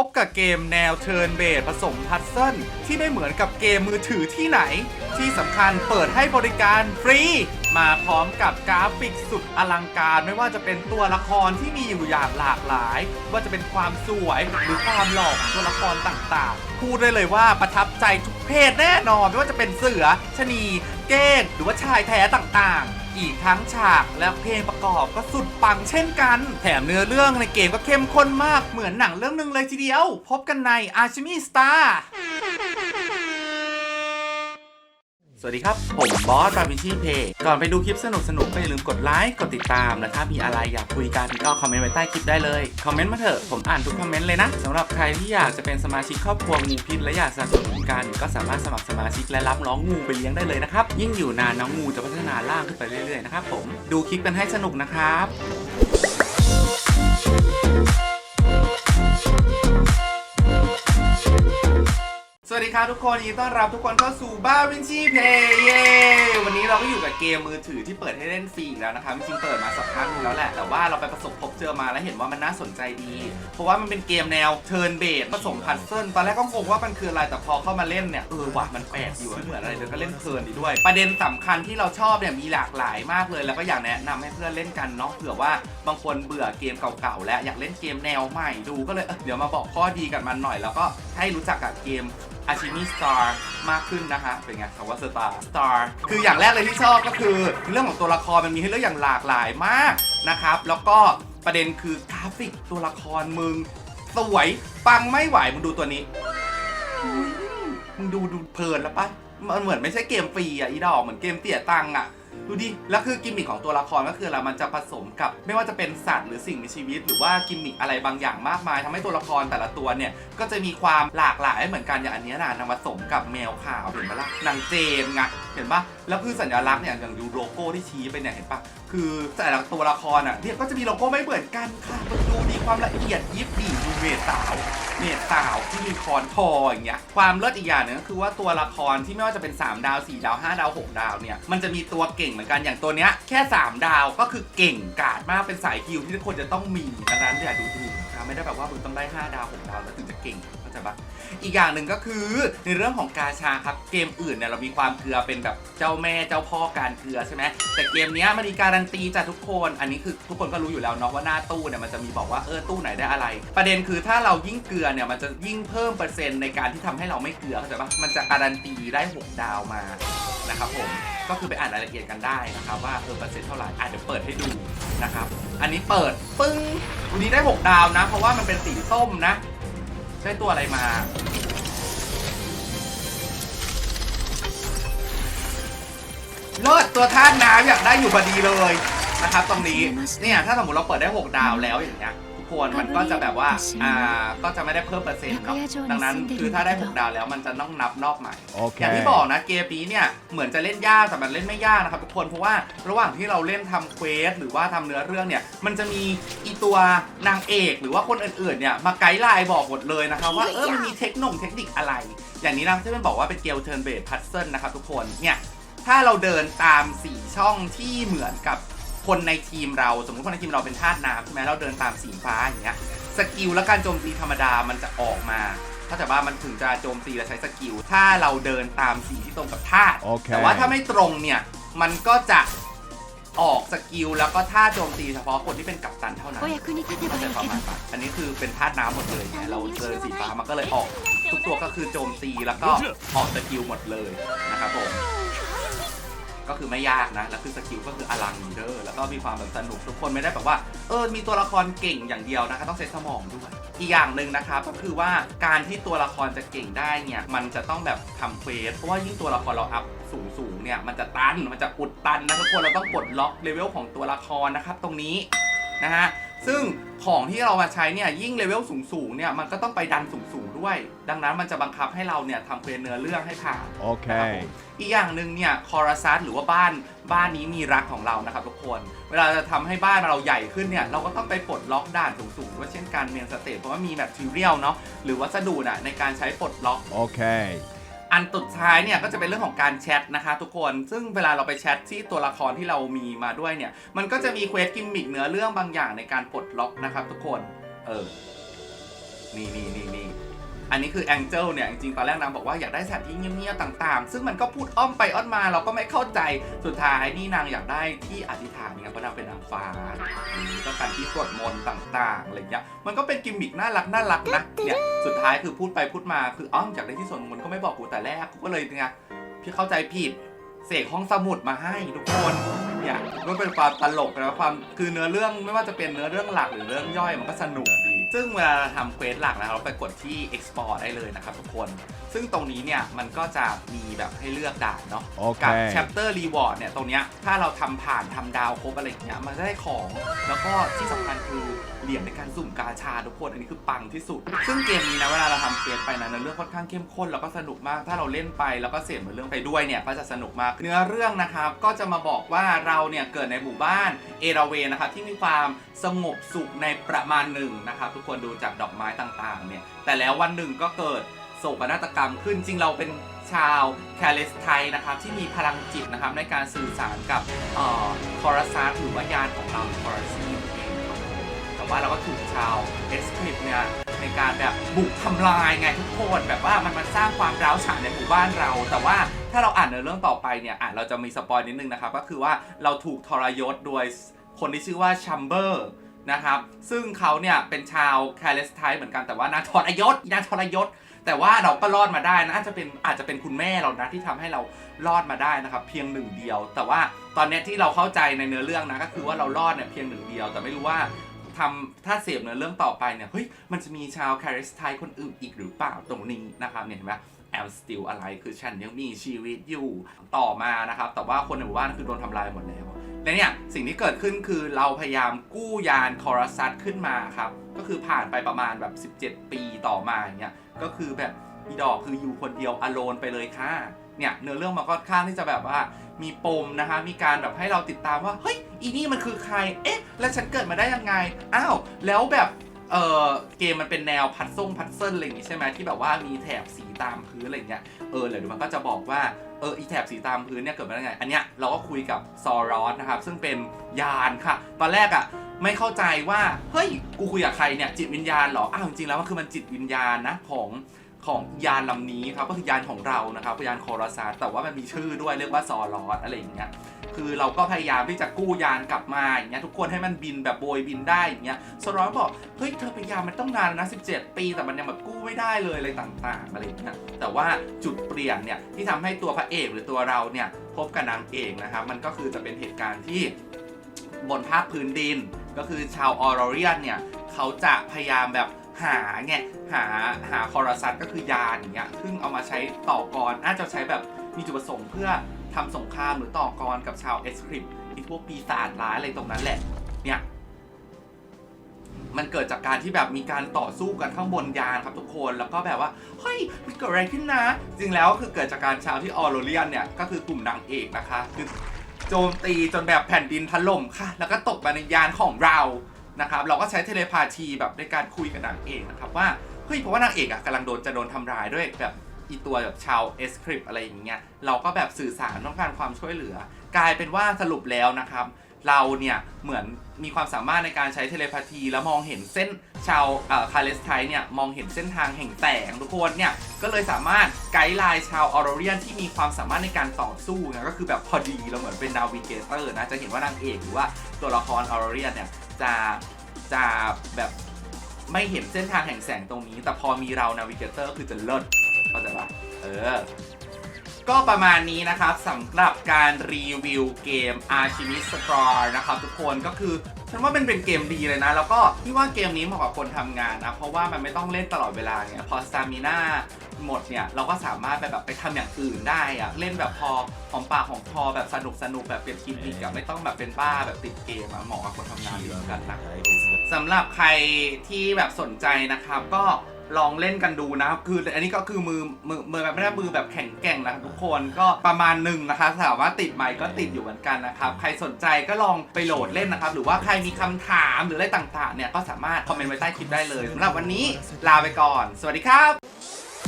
พบกับเกมแนวเทิร์นเบสผสมพัซเซิลที่ไม่เหมือนกับเกมมือถือที่ไหน ที่สำคัญเปิดให้บริการฟรี มาพร้อมกับกราฟิกสุดอลังการไม่ว่าจะเป็นตัวละครที่มีอยู่อย่างหลากหลาย ว่าจะเป็นความสวยหรือความหล่อของตัวละครต่างๆ พูดได้เลยว่าประทับใจทุกเพศแน่นอนไม่ว่าจะเป็นเสือชะนี เก้งหรือว่าชายแท้ต่างๆ อีกทั้งฉากและเพลงประกอบก็สุดปังเช่นกัน แถมเนื้อเรื่องในเกมก็เข้มข้นมากเหมือนหนังเรื่องหนึ่งเลยทีเดียว พบกันใน Archimi Star สวัสดีครับ ผมบอสบาบิชีเพย์ก่อนไปดูคลิปสนุกสนุกๆก็อย่าลืมกดไลค์กดติดตามและถ้ามีอะไรอยากคุยกันก็คอมเมนต์ไว้ใต้คลิปได้เลย คอมเมนต์มาเถอะ ผมอ่านทุกคอมเมนต์เลยนะสำหรับใครที่อยากจะเป็นสมาชิกครอบครัวงูพิษและอยากสนับสนุนกันก็สามารถสมัครสมาชิกและรับน้องงูไปเลี้ยงได้เลยนะครับยิ่งอยู่นานน้องงูจะพัฒนาร่างขึ้นไปเรื่อยๆนะครับผมดูคลิปกันให้สนุกนะครับ ครับทุกคนยินดีต้อนรับทุกคนเข้าสู่บ้าวินชีเพย์เย้วันนี้เราก็อยู่กับเกมมือถือที่เปิดให้เล่นฟรีอีกแล้วนะครับจริงๆเปิดมาสักพักนึงแล้วแหละ แต่ว่าเราไปประสบพบเจอมาแล้วเห็นว่ามันน่าสนใจดี เพราะว่ามันเป็นเกมแนวเทิร์นเบสผสมพัซเซิลตอนแรกก็งงว่ามันคืออะไรแต่พอเข้ามาเล่นเนี่ยเออว่ะมันแปลกอยู่เหมือนอะไรเดี๋ยวก็เล่นเพลินดีด้วย ประเด็นสำคัญที่เราชอบเนี่ยมีหลากหลายมากเลย แล้วก็อยากแนะนำให้เพื่อนเล่นกันเนาะเผื่อว่าบางคนเบื่อเกมเก่าๆแล้วอยากเล่นเกมแนวใหม่ดูก็เลยเดี๋ยวมาบอกข้อดีกับมันหน่อย แล้วก็ให้รู้จักกับเกม อาชิมิสตาร์มากขึ้นนะคะ เป็นไงคำว่าสตาร์สตาร์คืออย่างแรกเลยที่ชอบก็คือ เรื่องของตัวละครมันมีให้เลือกอย่างหลากหลายมากนะครับ แล้วก็ประเด็นคือกราฟิกตัวละครมึง สวยปังไม่ไหวมึงดูตัวนี้มึงดูดูเพลินแล้วปะมันเหมือนไม่ใช่เกมฟรีอะอีดอกเหมือนเกมเตี่ยตังค์อะ ดูดิ แล้วคือกิมมิคของตัวละครก็คือเรามันจะผสมกับ ไม่ว่าจะเป็นสัตว์หรือสิ่งมีชีวิต หรือว่ากิมมิคอะไรบางอย่างมากมายทำให้ตัวละครแต่ละตัวเนี่ย ก็จะมีความหลากหลายเหมือนกันอย่างอันนี้นะนำผสมกับแมวขาวเห็นปะล่ะนางเจนไงเห็นปะแล้วคือสัญลักษณ์เนี่ยอย่างดูโลโก้ที่ชี้ไปเนี่ยเห็นปะคือแต่ละตัวละครอะเนี่ยก็จะมีโลโก้ไม่เหมือนกันค่ะ ความละเอียดยิบดีดูเมดสาวเมดสาวที่มีคอนทออย่างเงี้ยความเลิศอีกอย่างหนึงก็คือว่าตัวละครที่ไม่ว่าจะเป็น 3 ดาว 4 ดาว 5 ดาว 6 ดาวเนี่ยมันจะมีตัวเก่งเหมือนกันอย่างตัวเนี้ยแค่ 3 ดาวก็คือเก่งกาดมากเป็นสายฮิวที่ทุกคนจะต้องมีดังนั้นอย่าดูถูกนะไม่ได้แบบว่ามึงต้องได้ 5 ดาว 6 ดาวแล้วถึงจะเก่ง ใจปะอีกอย่างหนึ่งก็คือในเรื่องของกาชาครับเกมอื่นเนี่ยเรามีความเกลือเป็นแบบเจ้าแม่เจ้าพ่อการเกลือใช่ไหมแต่เกมนี้มันมีการันตีจากทุกคน อันนี้คือทุกคนก็รู้อยู่แล้วเนาะว่าหน้าตู้เนี่ยมันจะมีบอกว่าเออตู้ไหนได้อะไร ประเด็นคือถ้าเรายิ่งเกลือเนี่ยมันจะยิ่งเพิ่มเปอร์เซ็นต์ในการที่ทำให้เราไม่เกลือเข้าใจปะมันจะการันตีได้ 6 ดาวมานะครับผมก็คือไปอ่านรายละเอียดกันได้นะครับว่าเออเปอร์เซ็นต์เท่าไหร่อาจจะเดี๋ยวเปิดให้ดูนะครับอันนี้เปิดปึ้งวันนี้ได้ 6 ดาวนะ เพราะว่ามันเป็นสีส้มนะ ได้ตัวอะไรมา เลิศตัวท่าน้ำอยากได้อยู่พอดีเลยนะครับตรงนี้เนี่ยถ้าสมมติเราเปิดได้ 6 ดาวแล้วอย่างเงี้ย ทุกคนมันก็จะแบบว่าอ่าก็จะไม่ได้เพิ่มเปอร์เซ็นต์เนาะดังนั้นคือถ้าได้6ดาวแล้วมันจะต้องนับรอบใหม่อย่างที่ Okay. บอกนะเกมนี้เนี่ยเหมือนจะเล่นยากแต่มันเล่นไม่ยากนะครับทุกคนเพราะว่าระหว่างที่เราเล่นทำเควสหรือว่าทำเนื้อเรื่องเนี่ยมันจะมีอีตัวนางเอกหรือว่าคนอื่นๆเนี่ยมาไกด์ไลน์บอกหมดเลยนะครับว่าเออมันมีเทคโนงเทคนิคอะไร อย่างนี้นะที่มันบอกว่าเป็นเกลเทิร์นเบสพัซเซิลนะครับทุกคนเนี่ย ถ้าเราเดินตาม 4 ช่องที่เหมือนกับ คนในทีมเราสมมติคนในทีมเราเป็นธาตุน้ำใช่ไหมเราเดินตามสีฟ้าอย่างเงี้ยสกิลและการโจมตีธรรมดามันจะออกมา ถ้าแต่ว่ามันถึงจะโจมตีและใช้สกิล ถ้าเราเดินตามสีที่ตรงกับธาตุ okay. แต่ว่าถ้าไม่ตรงเนี่ย มันก็จะออกสกิลแล้วก็ท่าโจมตีเฉพาะคนที่เป็นกัปตันเท่านั้นก็จะประมาณนั้นอันนี้คือเป็นธาตุน้ำหมดเลยเราเจอสีฟ้ามันก็เลยออก ทุกตัวก็คือโจมตีแล้วก็ออกสกิลหมดเลยนะครับผม ก็คือไม่ยากนะ แล้วคือสกิลก็คืออลังเดอร์ แล้วก็มีความแบบสนุกทุกคนไม่ได้แบบว่า เออ มีตัวละครเก่งอย่างเดียวนะคะต้องใช้สมองด้วย อีกอย่างหนึ่งนะครับก็คือว่าการที่ตัวละครจะเก่งได้เนี่ย มันจะต้องแบบทำเควส เพราะว่ายิ่งตัวละครเราอัพสูงสูงเนี่ย มันจะตัน มันจะอุดตันนะทุกคน เราต้องกดล็อกเลเวลของตัวละครนะครับตรงนี้นะฮะ ซึ่งของที่เรามาใช้เนี่ยยิ่งเลเวลสูงๆเนี่ยมันก็ต้องไปดันสูงๆด้วย ดังนั้นมันจะบังคับให้เราเนี่ยทำเควสเนื้อเรื่องให้ผ่าน Okay. อีกอย่างหนึ่งเนี่ยคอรัสัสหรือว่าบ้านบ้านนี้มีรักของเรานะครับทุกคน เวลาจะทำให้บ้านเราใหญ่ขึ้นเนี่ยเราก็ต้องไปปลดล็อกด่านสูงๆด้วยเช่นการเมนสเตทเพราะว่ามีแบบทิเรียลเนาะหรือวัสดุน่ะในการใช้ปลดล็อก Okay. อันสุดท้ายเนี่ยก็จะเป็นเรื่องของการแชทนะคะ ทุกคน ซึ่งเวลาเราไปแชทที่ตัวละครที่เรามีมาด้วยเนี่ย มันก็จะมีเควสกิมมิกเนื้อเรื่องบางอย่างในการปลดล็อกนะครับทุกคน เออ นี่นี่นี่นี่ อันนี้คือแองเจิลเนี่ยจริงๆตอนแรกนางบอกว่าอยากได้สถานที่เงียบๆต่างๆ ซึ่งมันก็พูดอ้อมไปอ้อนมาเราก็ไม่เข้าใจสุดท้ายนี่นางอยากได้ที่อธิษฐานเนี่ยเพราะนางเป็นนางฟ้าอืมต้องการที่สวดมนต์ต่างๆอะไรเงี้ยมันก็เป็นกิมมิกน่ารักน่ารักนะเนี่ยสุดท้ายคือพูดไปพูดมาคืออ้อมอยากได้ที่สวดมนต์ก็ไม่บอกกูแต่แรกกูก็เลยเนี่ยพี่เข้าใจผิดเสกห้องสมุดมาให้ทุกคนเนี่ยก็เป็นความตลกนะความคือเนื้อเรื่องไม่ว่าจะเป็นเนื้อเรื่องหลักหรือเรื่องย่อยมันก็สนุกดี ซึ่งเวลาเราทำเควสหลักนะครับเราไปกดที่ export ได้เลยนะครับทุกคน ซึ่งตรงนี้เนี่ยมันก็จะมีแบบให้เลือกด่านเนาะ โอเค กับ chapter reward เนี่ยตรงเนี้ยถ้าเราทำผ่านทำดาวครบอะไรอย่างเงี้ยมันจะได้ของ แล้วก็ที่สำคัญคือเหรียญในการสุ่มกาชาทุกคนอันนี้คือปังที่สุด ซึ่งเกมนี้นะเวลาเราทำเควสไปนะเนื้อเรื่องค่อนข้างเข้มข้นแล้วก็สนุกมาก ถ้าเราเล่นไปแล้วก็เสียเหมือนเรื่องไปด้วยเนี่ยก็จะสนุกมาก เนื้อเรื่องนะครับก็จะมาบอกว่าเราเนี่ยเกิดในหมู่บ้านเอราเวนะครับที่มีความสงบสุขในประมาณหนึ่งนะครับทุกคนดูจากดอกไม้ต่างๆเนี่ยแต่แล้ววันหนึ่งก็เกิดโศกนาฏกรรมขึ้นจริงเราเป็นชาวแคลิสไทยนะครับที่มีพลังจิตนะครับในการสื่อสารกับออคอรัสซาหรือว่ายานของเราคอรัสซีนเองครับแต่ว่าเราก็ถูกชาวเอ็กซ์คริปเนี่ยในการแบบบุกทำลายไงทุกคนแบบว่ามันมาสร้างความร้าวฉานในหมู่บ้านเรา แต่ว่าถ้าเราอ่านในเรื่องต่อไปเนี่ยอะเราจะมีสปอยนิดนึงนะครับก็คือว่าเราถูกทรยศโดยคนที่ชื่อว่าชัมเบอร์นะครับซึ่งเขาเนี่ยเป็นชาวแคลสไทเหมือนกันแต่ว่านางทรยศนางทรยศ แต่ว่าเราก็รอดมาได้นะอาจจะเป็นอาจจะเป็นคุณแม่เรานะที่ทำให้เรารอดมาได้นะครับ เพียงหนึ่งเดียว แต่ว่าตอนนี้ที่เราเข้าใจในเนื้อเรื่องนะก็คือว่าเรารอดเนี่ยเพียงหนึ่งเดียว แต่ไม่รู้ว่าทำถ้าเสพเนื้อเรื่องต่อไปเนี่ยเฮ้ยมันจะมีชาวแคลสไทคนอื่นอีกหรือเปล่าตรงนี้นะครับเนี่ยเห็นไหม I'm still อะไรคือฉันยังมีชีวิตอยู่ต่อมานะครับแต่ว่าคนในหมู่บ้านคือโดนทำลายหมดแล้ว และเนี่ยสิ่งที่เกิดขึ้นคือเราพยายามกู้ยานคอรัสซัสขึ้นมาครับ ก็คือผ่านไปประมาณแบบ 17 ปีต่อมาอย่างเงี้ยก็คือแบบอีดอกคืออยู่คนเดียวอโลนไปเลยค่ะเนี่ยเนื้อเรื่องมันก็ค่อนข้างที่จะแบบว่ามีปมนะคะ มีการแบบให้เราติดตามว่าเฮ้ยอีนี่มันคือใคร เอ๊ะ แล้วฉันเกิดมาได้ยังไง อ้าว แล้วแบบเออเกมมันเป็นแนวพัดซ่งพัดเซิลอะไรอย่างงี้ใช่ไหมที่แบบว่ามีแถบสีตามพื้นอะไรอย่างเงี้ยเออเดี๋ยวมันก็จะบอกว่า อออีแถบสีตามพื้นเนี่ยเกิดมาได้ไง อันเนี้ยเราก็คุยกับซอรอสนะครับ ซึ่งเป็นยานค่ะ ตอนแรกอะ่ะไม่เข้าใจว่า เฮ้ย กูคุยกับใครเนี่ยจิตวิญญาณเหรอ อ้าวจริงๆแล้วมันคือมันจิตวิญญาณนะของ ของยานลำนี้ครับก็คือยานของเรานะครับยานโคราซาแต่ว่ามันมีชื่อด้วยเรียกว่าซอรอสอะไรอย่างเงี้ยคือเราก็พยายามที่จะกู้ยานกลับมาอย่างเงี้ยทุกคนให้มันบินแบบโบยบินได้อย่างเงี้ยซอรอสบอกเฮ้ยเธอพยายามมันต้องนานนะ17 ปีแต่มันยังแบบกู้ไม่ได้เลยอะไรต่างๆอะไรอย่างเงี้ยแต่ว่าจุดเปลี่ยนเนี่ยที่ทำให้ตัวพระเอกหรือตัวเราเนี่ยพบกับนางเอกนะครับมันก็คือจะเป็นเหตุการณ์ที่บนภาคพื้นดิน ก็คือชาวออรเรียนเนี่ยเขาจะพยายามแบบ หาไงหาหาคอรัสซัสก็คือยานอย่างเงี้ยซึ่งเอามาใช้ต่อกรน่าจะใช้แบบมีจุดประสงค์เพื่อทำสงครามหรือต่อกรกับชาวเอสคริปไอพวกปีศาจร้ายอะไรตรงนั้นแหละเนี่ยมันเกิดจากการที่แบบมีการต่อสู้กันข้างบนยานครับทุกคนแล้วก็แบบว่าเฮ้ยมันเกิดอะไรขึ้นนะ จริงแล้วก็คือเกิดจากการชาวที่ออโรเลียนเนี่ยก็คือกลุ่มนางเอกนะคะคือโจมตีจนแบบแผ่นดินถล่มค่ะ แล้วก็ตกมาในยานของเรา นะครับเราก็ใช้เทเลพาทีแบบในการคุยกับนางเอกนะครับว่าเฮ้ยเพราะว่านางเอกอะกำลังโดนจะโดนทำร้ายด้วยแบบอีตัวแบบชาวเอสคริปอะไรอย่างเงี้ยเราก็แบบสื่อสารต้องการความช่วยเหลือกลายเป็นว่าสรุปแล้วนะครับ เราเนี่ยเหมือนมีความสามารถในการใช้เทเลพาธีแล้วมองเห็นเส้นชาวคาเลสไทเนี่ยมองเห็นเส้นทางแห่งแสงทุกคนเนี่ยก็เลยสามารถไกด์ไลน์ชาวออโรเรียนที่มีความสามารถในการต่อสู้นะก็คือแบบพอดีเราเหมือนเป็นนาวิเกเตอร์นะจะเห็นว่านางเอกหรือว่าตัวละครออโรเรียนเนี่ยจะจะแบบไม่เห็นเส้นทางแห่งแสงตรงนี้ แต่พอมีเรานาวิเกเตอร์คือจะเลิศเข้าใจปะเออ ก็ประมาณนี้นะครับสำหรับการรีวิวเกม Archimist Star นะครับทุกคนก็คือฉันว่ามันเป็นเกมดีเลยนะ แล้วก็พี่ว่าเกมนี้เหมาะกับคนทำงานนะ เพราะว่ามันไม่ต้องเล่นตลอดเวลาเนี่ยพอสตามิน่าหมดเนี่ย เราก็สามารถไปแบบไปทำอย่างอื่นได้อะเล่นแบบพอหอมปากหอมคอแบบสนุกสนุกแบบเปรียบทีมอีกอะไม่ต้องแบบเป็นบ้าแบบติดเกมอะเหมาะกับคนทำงานดีเหมือนกันนะสำหรับใครที่แบบสนใจนะครับก็ ลองเล่นกันดูนะครับคืออันนี้ก็คือมือมือมือแบบไม่ได้มือแบบแข็งแกร่งนะครับทุกคนก็ประมาณหนึ่งนะคะถามว่าติดไหมก็ติดอยู่เหมือนกันนะครับใครสนใจก็ลองไปโหลดเล่นนะครับ หรือว่าใครมีคำถามหรืออะไรต่างๆเนี่ยก็สามารถคอมเมนต์ไว้ใต้คลิปได้เลยสำหรับวันนี้ลาไปก่อน สวัสดีครับ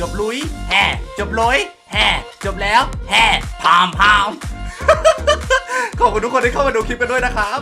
จบลุยแห่จบลุยแห่จบแล้วแห่พามพามขอบคุณทุกคนที่เข้ามาดูคลิปกันด้วยนะครับ